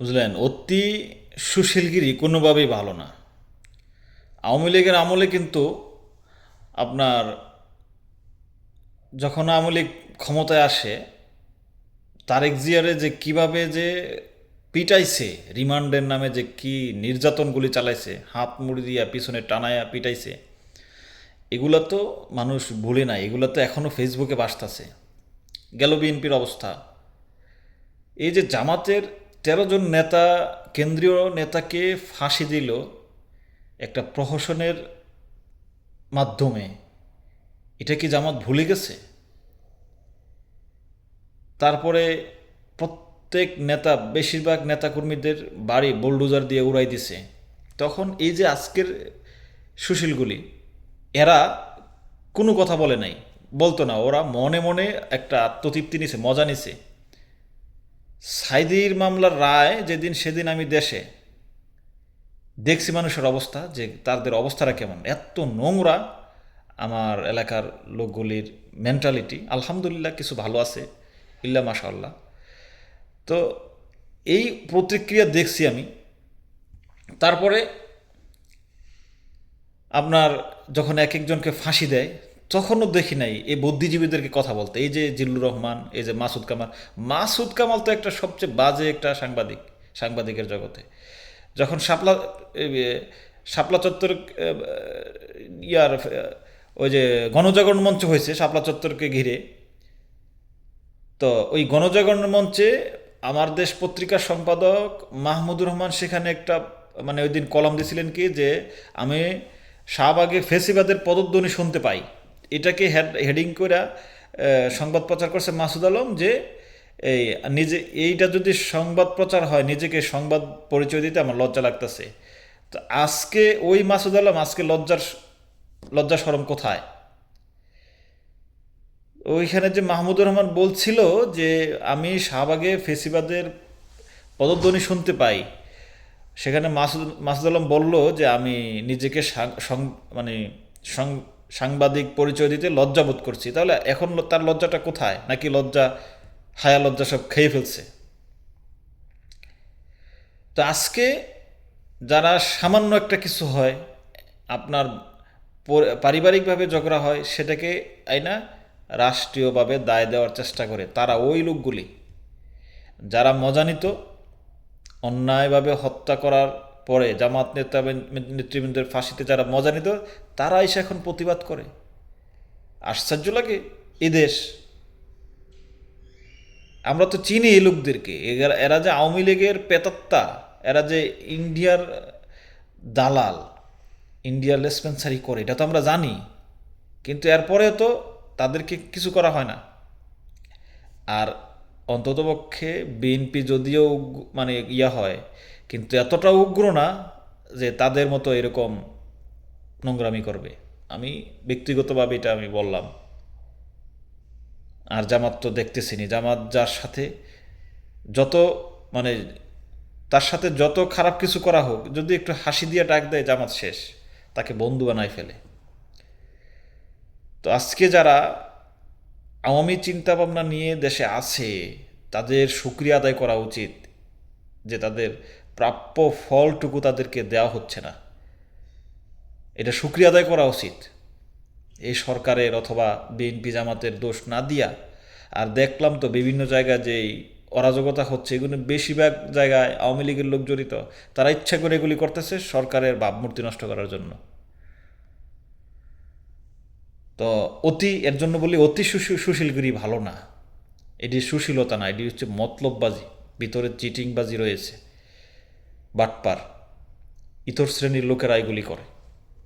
বুঝলেন? অতি সুশীলগিরি কোনোভাবেই ভালো না। আওয়ামী লীগের আমলে কিন্তু আপনার যখন আওয়ামী লীগ ক্ষমতায় আসে, তারেক জিয়ারে যে কীভাবে যে পিটাইছে, রিমান্ডের নামে যে কি নির্যাতনগুলি চালাইছে, হাত মুড়ি দিয়া পিছনে টানায়া পিটাইছে, এগুলো তো মানুষ ভুলে নাই, এগুলো তো এখনও ফেসবুকে বাসতাছে। গেল বিএনপির অবস্থা। এই যে জামাতের তেরো জন নেতা, কেন্দ্রীয় নেতাকে ফাঁসি দিল একটা প্রহসনের মাধ্যমে। এটা কি জামাত ভুলে গেছে? তারপরে প্রত্যেক নেতা, বেশিরভাগ নেতাকর্মীদের বাড়ি বোলডোজার দিয়ে উড়াই দিছে। তখন এই যে আজকের সুশীলগুলি, এরা কোনো কথা বলে নাই। বলতো না, ওরা মনে মনে একটা আত্মতৃপ্তি নিছে, মজা নিছে। সাইদির মামলার রায় যেদিন সেদিন আমি দেশে দেখছি মানুষের অবস্থা যে তাদের অবস্থাটা কেমন। এত নোংরা আমার এলাকার লোকগুলির মেন্টালিটি আলহামদুলিল্লাহ কিছু ভালো আছে, ইল্লা মাশাল্লাহ তো এই প্রতিক্রিয়া দেখছি আমি। তারপরে আপনার যখন এক একজনকে ফাঁসি দেয় তখনও দেখি নাই এই বুদ্ধিজীবীদেরকে কথা বলতে। এই যে জিল্লুর রহমান, এই যে মাসুদ কামাল। মাসুদ কামাল তো একটা সবচেয়ে বাজে একটা সাংবাদিক, সাংবাদিকের জগতে। যখন শাপলা শাপলা চত্বর ইয়ার ওই যে গণজাগরণ মঞ্চ হয়েছে, শাপলা চত্বরকে ঘিরে। তো ওই গণজাগরণ মঞ্চে আমার দেশ পত্রিকার সম্পাদক মাহমুদুর রহমান সেখানে একটা মানে ওই দিন কলাম দিয়েছিলেন কি যে, আমি শাহবাগে ফেসিবাদের পদধ্বনি শুনতে পাই। এটাকে হেড করে সংবাদ প্রচার করছে মাসুদ আলম যে, এই, নিজে, এইটা যদি সংবাদ প্রচার হয়, নিজেকে সংবাদ পরিচয় দিতে আমার লজ্জা লাগতেছে। তো আজকে ওই মাসুদ আলম, আজকে লজ্জার লজ্জা সরম কোথায়? ওইখানে যে মাহমুদুর রহমান বলছিল যে, আমি শাহবাগে ফেসিবাদের পদধ্বনি শুনতে পাই। সেখানে মাসুদ মাসুদ আলম বলল যে, আমি নিজেকে মানে সাংবাদিক পরিচয় দিতে লজ্জা বোধ করছি। তাহলে এখন তার লজ্জাটা কোথায়? নাকি লজ্জা, হায়া লজ্জা সব খেয়ে ফেলছে? তো আজকে যারা সামান্য একটা কিছু হয়, আপনার পারিবারিকভাবে ঝগড়া হয়, সেটাকে আইনা রাষ্ট্রীয়ভাবে দায় দেওয়ার চেষ্টা করে। তারা ওই লোকগুলি, যারা মজা নিত অন্যায়ভাবে হত্যা করার পরে জামাত নেতা নেতৃবৃন্দের ফাঁসিতে যারা মজা নিত, তারা এসে এখন প্রতিবাদ করে। আশ্চর্য লাগে এ দেশ। আমরা তো চিনি এই লোকদেরকে। এরা- এরা যে আওয়ামী লীগের পেতাত্তা, এরা যে ইন্ডিয়ার দালাল, ইন্ডিয়ার লেসপেন্সারি করে, এটা তো আমরা জানি। কিন্তু এরপরেও তো তাদেরকে কিছু করা হয় না। আর অন্ততপক্ষে বিএনপি যদিও মানে ইয়া হয় কিন্তু এতটা উগ্র না যে তাদের মতো এরকম নোংরামি করবে। আমি ব্যক্তিগতভাবে এটা আমি বললাম। আর জামাত তো দেখতেছিনি জামাত যার সাথে যত মানে তার সাথে যত খারাপ কিছু করা হোক, যদি একটু হাসি দিয়ে ডাক দেয় জামাত শেষ, তাকে বন্ধু বানায় ফেলে। তো আজকে যারা আওয়ামী চিন্তাভাবনা নিয়ে দেশে আছে, তাদের সুক্রিয়া আদায় করা উচিত যে তাদের প্রাপ্য ফলটুকু তাদেরকে দেওয়া হচ্ছে না। এটা সুক্রিয়া আদায় করা উচিত। এই সরকারের অথবা বিএনপি জামাতের দোষ না দিয়া, আর দেখলাম তো বিভিন্ন জায়গায় যেই অরাজকতা হচ্ছে, এগুলো বেশিরভাগ জায়গায় আওয়ামী লীগের লোক জড়িত, তারা ইচ্ছা করে এগুলি করতেছে সরকারের ভাবমূর্তি নষ্ট করার জন্য। তো অতি, এর জন্য বলি অতি সুশী- সুশীলগিরি ভালো না। এটি সুশীলতা না, এটি হচ্ছে মতলববাজি, ভিতরে চিটিংবাজি রয়েছে। বাটপার ইতর শ্রেণির লোকেরা এগুলি করে।